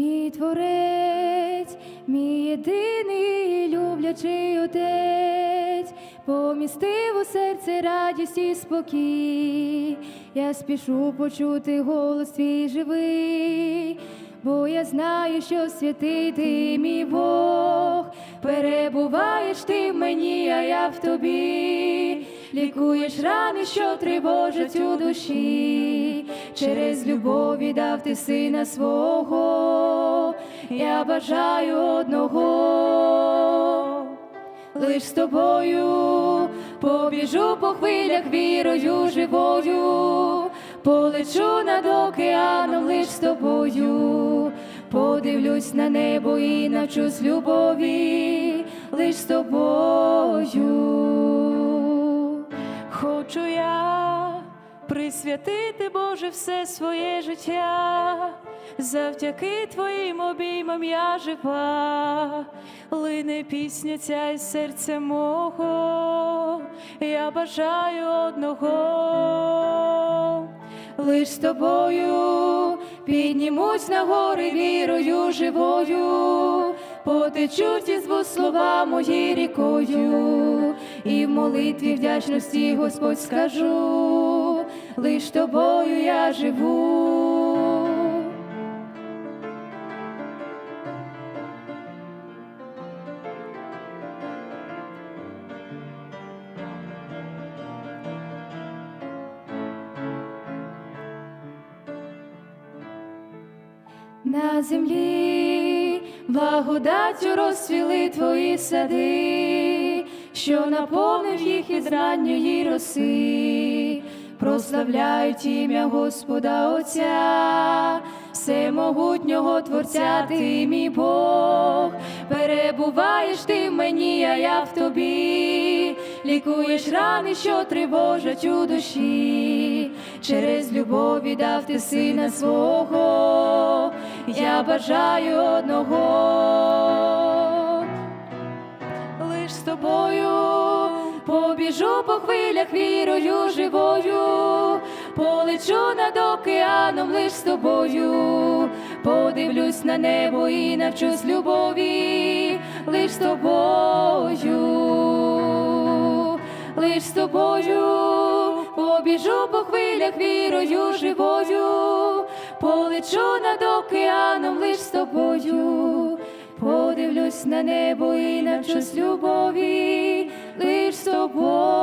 мій творець, мій єдиний люблячий отець, помістив у серце радість і спокій. Я спішу почути голос твій живий, бо я знаю, що святий ти мій Бог, перебуваєш ти в мені, а я в тобі. Лікуєш рани, що тривожать у душі, через любов віддав ти сина свого, я бажаю одного, лиш з тобою побіжу по хвилях вірою живою, полечу над океаном лиш з тобою, подивлюсь на небо і навчусь любові, лиш з тобою. Присвятити, Боже, все своє життя, завдяки Твоїм обіймам я жива, лине пісня ця із серця мого, я бажаю одного. Лиш з тобою піднімусь на гори вірою живою, потечуть із вуст слова мої рікою, і в молитві вдячності Господь скажу, лиш тобою я живу. На землі благодаттю розцвіли твої сади, що наповнив їх із ранньої роси, прославляють ім'я Господа Отця, всемогутнього Творця, ти мій Бог, перебуваєш ти в мені, а я в тобі, лікуєш рани, що тривожать у душі, через любов віддав ти сина свого, я бажаю одного. Побіжу по хвилях вірою живою, полечу над океаном лиш з тобою, подивлюсь на небо і навчусь любові, лиш з тобою, лиш з тобою, побіжу по хвилях вірою живою, полечу над океаном лиш з тобою. Подивлюсь на небо і навчусь любові лиш з тобою.